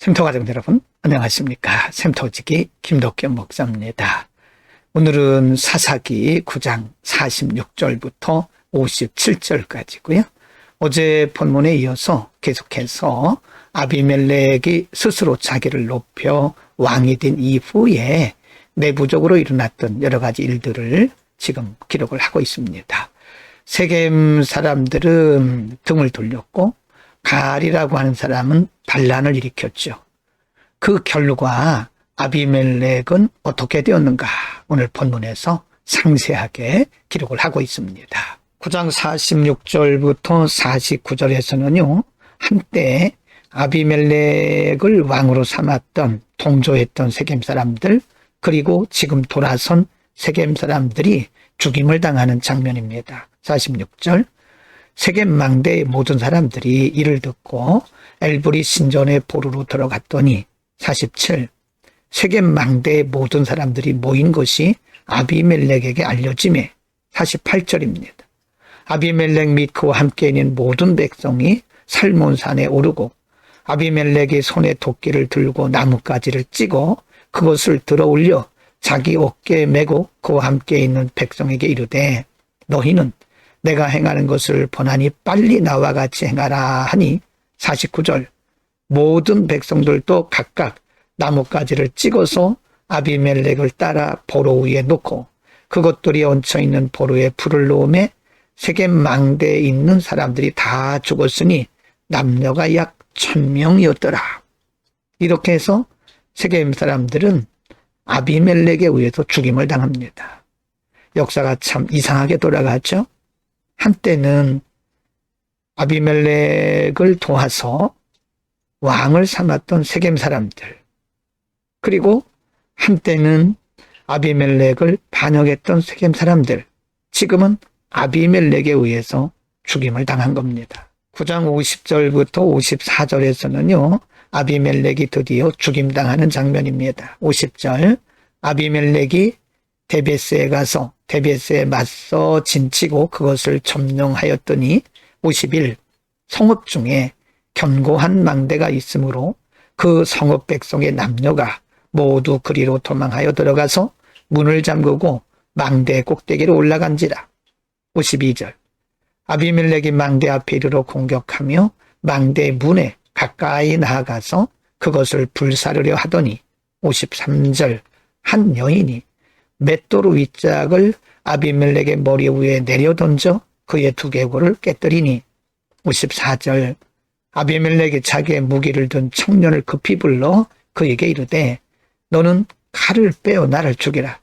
샘터 가족 여러분, 안녕하십니까. 샘터지기 김덕겸 목사입니다. 오늘은 사사기 9장 46절부터 57절까지고요. 어제 본문에 이어서 계속해서 아비멜렉이 스스로 자기를 높여 왕이 된 이후에 내부적으로 일어났던 여러 가지 일들을 지금 기록을 하고 있습니다. 세겜 사람들은 등을 돌렸고 갈이라고 하는 사람은 반란을 일으켰죠. 그 결과 아비멜렉은 어떻게 되었는가 오늘 본문에서 상세하게 기록을 하고 있습니다. 9장 46절부터 49절에서는요. 한때 아비멜렉을 왕으로 삼았던 동조했던 세겜 사람들 그리고 지금 돌아선 세겜 사람들이 죽임을 당하는 장면입니다. 46절 세겜 망대의 모든 사람들이 이를 듣고 엘브리 신전의 보루로 들어갔더니 47 세겜 망대의 모든 사람들이 모인 것이 아비멜렉에게 알려짐에 48절입니다. 아비멜렉 및 그와 함께 있는 모든 백성이 살몬산에 오르고 아비멜렉이 손에 도끼를 들고 나뭇가지를 찌고 그것을 들어 올려 자기 어깨에 메고 그와 함께 있는 백성에게 이르되 너희는 내가 행하는 것을 보나니 빨리 나와 같이 행하라 하니 49절 모든 백성들도 각각 나뭇가지를 찍어서 아비멜렉을 따라 보로 위에 놓고 그것들이 얹혀 있는 보로에 불을 놓음에 세겜 망대에 있는 사람들이 다 죽었으니 남녀가 약 천명이었더라. 이렇게 해서 세겜 사람들은 아비멜렉에 의해서 죽임을 당합니다. 역사가 참 이상하게 돌아가죠. 한때는 아비멜렉을 도와서 왕을 삼았던 세겜 사람들, 그리고 한때는 아비멜렉을 반역했던 세겜 사람들, 지금은 아비멜렉에 의해서 죽임을 당한 겁니다. 9장 50절부터 54절에서는요, 아비멜렉이 드디어 죽임당하는 장면입니다. 50절, 아비멜렉이 데베스에 가서 데베스에 맞서 진치고 그것을 점령하였더니 51. 성읍 중에 견고한 망대가 있으므로 그 성읍 백성의 남녀가 모두 그리로 도망하여 들어가서 문을 잠그고 망대 꼭대기로 올라간지라. 52절. 아비멜렉이 망대 앞에 이르러 공격하며 망대 문에 가까이 나아가서 그것을 불사르려 하더니 53절 한 여인이 맷도루 윗짝을 아비멜렉의 머리 위에 내려 던져 그의 두개골을 깨뜨리니 54절 아비멜렉이 자기의 무기를 든 청년을 급히 불러 그에게 이르되 너는 칼을 빼어 나를 죽이라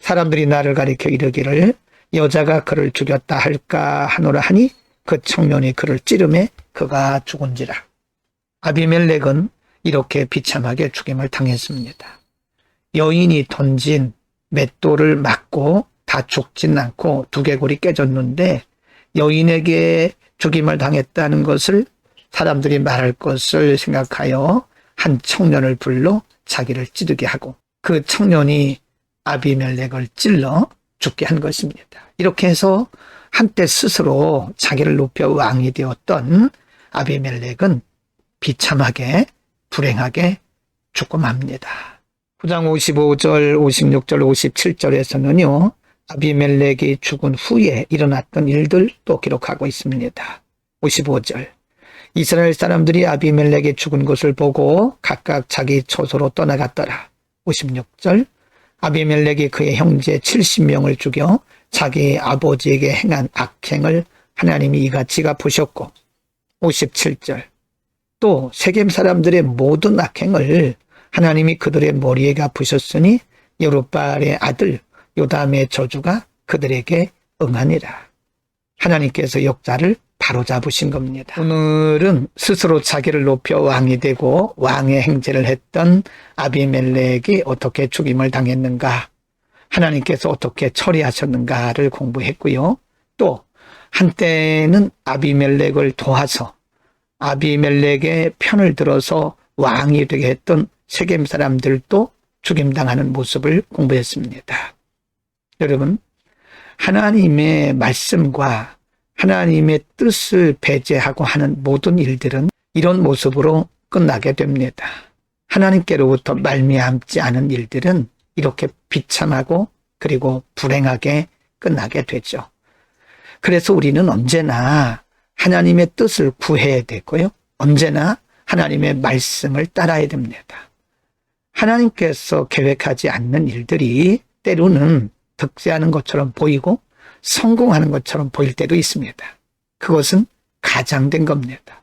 사람들이 나를 가리켜 이르기를 여자가 그를 죽였다 할까 하노라 하니 그 청년이 그를 찌르매 그가 죽은지라 아비멜렉은 이렇게 비참하게 죽임을 당했습니다. 여인이 던진 맷돌을 맞고 다 죽진 않고 두개골이 깨졌는데 여인에게 죽임을 당했다는 것을 사람들이 말할 것을 생각하여 한 청년을 불러 자기를 찌르게 하고 그 청년이 아비멜렉을 찔러 죽게 한 것입니다. 이렇게 해서 한때 스스로 자기를 높여 왕이 되었던 아비멜렉은 비참하게 불행하게 죽고 맙니다. 9장 55절, 56절, 57절에서는요. 아비멜렉이 죽은 후에 일어났던 일들 또 기록하고 있습니다. 55절. 이스라엘 사람들이 아비멜렉이 죽은 것을 보고 각각 자기 초소로 떠나갔더라. 56절. 아비멜렉이 그의 형제 70명을 죽여 자기 아버지에게 행한 악행을 하나님이 이같이 갚으셨고 57절. 또 세겜 사람들의 모든 악행을 하나님이 그들의 머리에 갚으셨으니 여룻발의 아들 요담의 저주가 그들에게 응하니라. 하나님께서 역사를 바로잡으신 겁니다. 오늘은 스스로 자기를 높여 왕이 되고 왕의 행제를 했던 아비멜렉이 어떻게 죽임을 당했는가, 하나님께서 어떻게 처리하셨는가를 공부했고요. 또 한때는 아비멜렉을 도와서 아비멜렉의 편을 들어서 왕이 되게 했던 세겜 사람들도 죽임당하는 모습을 공부했습니다. 여러분, 하나님의 말씀과 하나님의 뜻을 배제하고 하는 모든 일들은 이런 모습으로 끝나게 됩니다. 하나님께로부터 말미암지 않은 일들은 이렇게 비참하고 그리고 불행하게 끝나게 되죠. 그래서 우리는 언제나 하나님의 뜻을 구해야 되고요. 언제나 하나님의 말씀을 따라야 됩니다. 하나님께서 계획하지 않는 일들이 때로는 득세하는 것처럼 보이고 성공하는 것처럼 보일 때도 있습니다. 그것은 가장된 겁니다.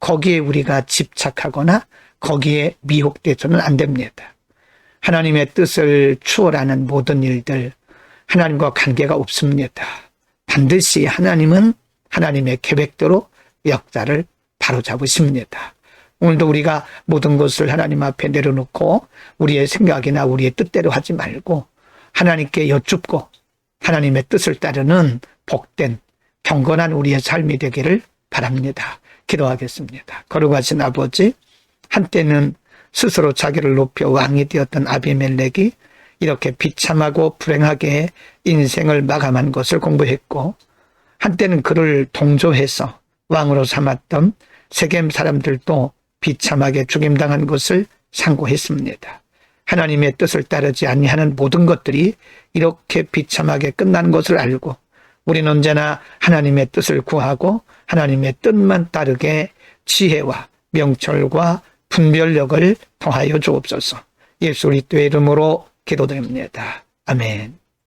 거기에 우리가 집착하거나 거기에 미혹돼서는 안 됩니다. 하나님의 뜻을 추월하는 모든 일들, 하나님과 관계가 없습니다. 반드시 하나님은 하나님의 계획대로 역사를 바로잡으십니다. 오늘도 우리가 모든 것을 하나님 앞에 내려놓고 우리의 생각이나 우리의 뜻대로 하지 말고 하나님께 여쭙고 하나님의 뜻을 따르는 복된 경건한 우리의 삶이 되기를 바랍니다. 기도하겠습니다. 거룩하신 아버지, 한때는 스스로 자기를 높여 왕이 되었던 아비멜렉이 이렇게 비참하고 불행하게 인생을 마감한 것을 공부했고 한때는 그를 동조해서 왕으로 삼았던 세겜 사람들도 비참하게 죽임당한 것을 상고했습니다. 하나님의 뜻을 따르지 아니하는 모든 것들이 이렇게 비참하게 끝난 것을 알고 우리는 언제나 하나님의 뜻을 구하고 하나님의 뜻만 따르게 지혜와 명철과 분별력을 통하여 주옵소서. 예수 그리스도의 이름으로 기도드립니다. 아멘.